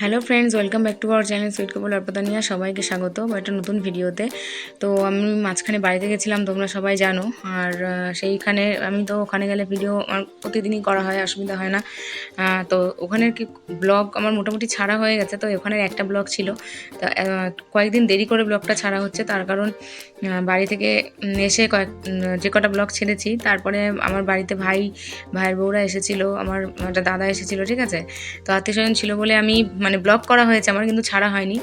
Hello friends welcome back to our channel sweet couple অর্পদানিয়া সবাইকে স্বাগত একটা নতুন ভিডিওতে। তো আমি মাঝখানে বাড়িতে গেছিলাম, তোমরা সবাই জানো। আর সেইখানে আমি তো ওখানে গেলে ভিডিও আমার প্রতিদিনই করা হয়, অসুবিধা হয় না। তো ওখানের কি ব্লগ আমার মোটামুটি ছাড়া হয়ে গেছে। তো ওখানের একটা ব্লগ ছিল। তো কয়েকদিন দেরি করে ব্লগটা ছাড়া হচ্ছে। তার কারণ বাড়ি থেকে এসে কয়েক যে কটা ব্লগ ছেড়েছি, তারপরে আমার বাড়িতে ভাই, ভাইয়ের বউরা এসেছিল, আমার একটা দাদা এসেছিল, ঠিক আছে? তো আত্মীয় স্বজন ছিল বলে আমি মানে ব্লগ করা হয়েছে, আমার কিন্তু ছাড়া হয়নি।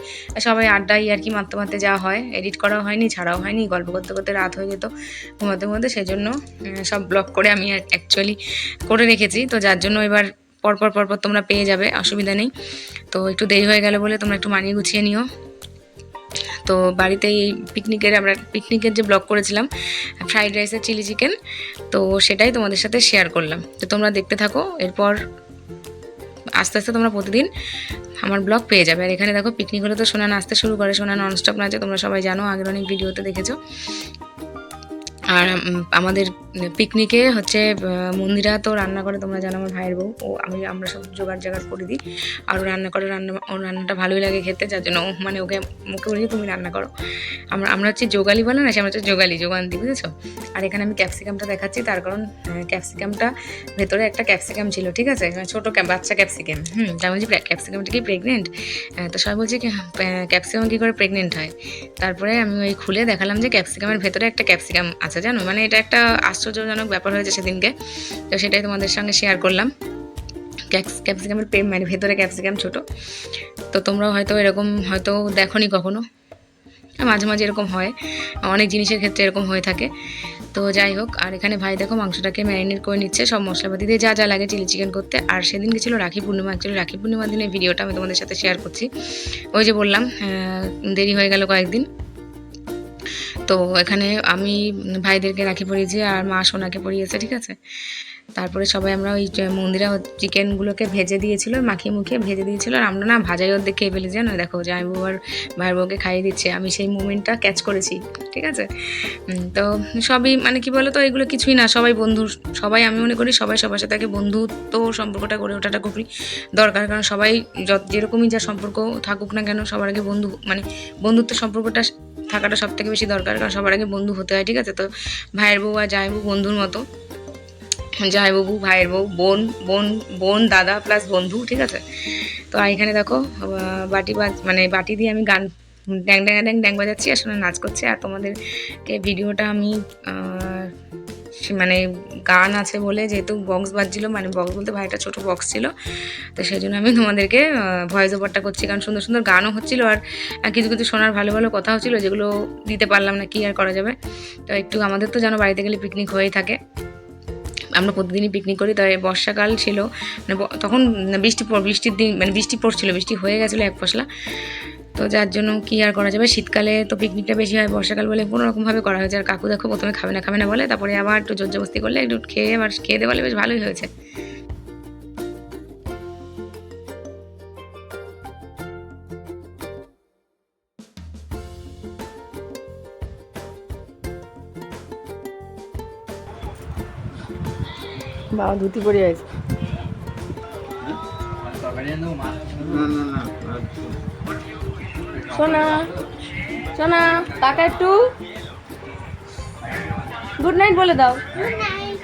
সবাই আড্ডাই আর কি মারতে মারতে যাওয়া হয়, এডিট করাও হয়নি, ছাড়াও হয়নি, গল্প করতে করতে রাত হয়ে যেত, ঘুমাতে ঘুমাতে সেই জন্য সব ব্লগ করে আমি অ্যাকচুয়ালি করে রেখেছি। তো যার জন্য এবার পরপর পরপর তোমরা পেয়ে যাবে, অসুবিধা নেই। তো একটু দেরি হয়ে গেল বলে তোমরা একটু মানিয়ে গুছিয়ে নিও। তো বাড়িতে এই পিকনিকের আমরা পিকনিকের যে ব্লগ করেছিলাম ফ্রাইড রাইসের চিলি চিকেন তো সেটাই তোমাদের সাথে শেয়ার করলাম। তো তোমরা দেখতে থাকো, এরপর আস্তে আস্তে তোমরা প্রতিদিন আমার ব্লগ পেয়ে যাবে। আর এখানে দেখো পিকনিক হলে তো সোনা নাচতে শুরু করে, সোনা ননস্টপ নাচে, তোমরা সবাই জানো, আগের অনেক ভিডিওতে দেখেছ। আর আমাদের পিকনিকে হচ্ছে মন্দিরা তো রান্না করে, তোমরা জানো আমার ভাইয়ের বউ। ও, আমি, আমরা সব জোগাড় জাগাড় করে দিই। আর ও রান্না করে, রান্না, ওর রান্নাটা ভালোই লাগে খেতে, যার জন্য মানে ওকে মুখে বলি তুমি রান্না করো। আমরা আমরা হচ্ছে যোগালি বলে না, সে আমরা হচ্ছে যোগালি যোগান্তি বুঝেছ? আর এখানে আমি ক্যাপসিকামটা দেখাচ্ছি, তার কারণ ক্যাপসিকামটা ভেতরে একটা ক্যাপসিকাম ছিল, ঠিক আছে? মানে ছোটো বাচ্চা ক্যাপসিকাম হুম তাই বলছি ক্যাপসিকামটা কি প্রেগনেন্ট তো সবাই বলছে ক্যাপসিকাম কী করে প্রেগনেন্ট হয়? তারপরে আমি ওই খুলে দেখালাম যে ক্যাপসিকামের ভেতরে একটা ক্যাপসিকাম আছে, জানো? মানে এটা একটা আশ্চর্যজনক ব্যাপার হয়েছে সেদিনকে। তো সেটাই তোমাদের সঙ্গে শেয়ার করলাম। ক্যাপস ক্যাপসিকামের প্রেম মানে ভেতরে ক্যাপসিকাম ছোট। তো তোমরাও হয়তো এরকম, হয়তো দেখোনি কখনো। মাঝে মাঝে এরকম হয়। অনেক জিনিসের ক্ষেত্রে এরকম হয়ে থাকে। তো যাই হোক, আর এখানে ভাই দেখো মাংসটাকে ম্যারিনেট করে নিচ্ছে। সব মশলাপাতি দিয়ে যা যা লাগে চিলি চিকেন করতে। আর সেদিন গেছিল রাখি পূর্ণিমা। অ্যাকচুয়ালি রাখি পূর্ণিমার দিনের ভিডিওটা আমি তোমাদের সাথে শেয়ার করছি। ওই যে বললাম দেরি হয়ে গেল কয়েকদিন। তো এখানে আমি ভাইদেরকে রাখি পরিয়েছি আর মা সোনাকে পরিয়েছে, ঠিক আছে? তারপরে সবাই আমরা ওই যে মন্দিরা চিকেনগুলোকে ভেজে দিয়েছিল, মাখিয়ে মুখিয়ে ভেজে দিয়েছিল আর আমরা না ভাজাই অর্ধেক খেয়ে ফেলেছি, জানো? দেখো জামাই বউ আর ভাইয়ের বউকে খাইয়ে দিচ্ছে, আমি সেই মুমেন্টটা ক্যাচ করেছি, ঠিক আছে? তো সবই মানে কি বলো তো এগুলো কিছুই না, সবাই বন্ধু সবাই আমি মনে করি সবাই সবার সাথে আগে বন্ধুত্ব সম্পর্কটা গড়ে ওঠাটা খুবই দরকার, কারণ সবাই যত যেরকমই যা সম্পর্ক থাকুক না কেন, সবার আগে বন্ধু মানে বন্ধুত্ব সম্পর্কটা থাকাটা সব থেকে বেশি দরকার, কারণ সবার আগে বন্ধু হতে হয়, ঠিক আছে? তো ভাইয়ের বউ আর যাই বউ বন্ধুর মতো। যাই বউ ভাইয়ের বউ, বোন বোন বোন, দাদা প্লাস বন্ধু, ঠিক আছে? তো এখানে দেখো বাটি মানে বাটি দিয়ে আমি গান, ড্যাং ড্যাং ড্যাং ড্যাং বাজাচ্ছি, আর শুনে নাচ করছি। আর তোমাদেরকে ভিডিওটা আমি মানে গান আছে বলে যেহেতু বক্স বাজছিল মানে বক্স বলতে ভাইটা ছোট বক্স ছিল, তো সেই জন্য আমি তোমাদেরকে ভয়েস ওভারটা করছি। কারণ সুন্দর সুন্দর গানও হচ্ছিল আর কিছু কিছু শোনার ভালো ভালো কথা হচ্ছিল যেগুলো দিতে পারলাম না, কি আর করা যাবে? তো একটু আমাদের তো যেন বাড়িতে গেলে পিকনিক হয়েই থাকে। আমরা প্রতিদিনই পিকনিক করি, তাই বর্ষাকাল ছিল মানে তখন বৃষ্টি বৃষ্টির দিন মানে বৃষ্টি পড়ছিল, বৃষ্টি হয়ে গেছিল এক পশলা তো যার জন্য কি আর করা যাবে? শীতকালে তো পিকনিকটা বেশি হয় বর্ষাকাল বলে কোনো রকমভাবে করা হয়েছে। আর কাকু দেখো প্রথমে খাবে না খাবে না বলে তারপরে আবার একটু জোরজবস্তি করলে একটু খেয়ে আবার খেয়ে দে বলে বেশ ভালোই হয়েছে। বাবা ধুতি পরে আছে। সোনা সোনা কাকা একটু গুড নাইট বলে দাও Good night.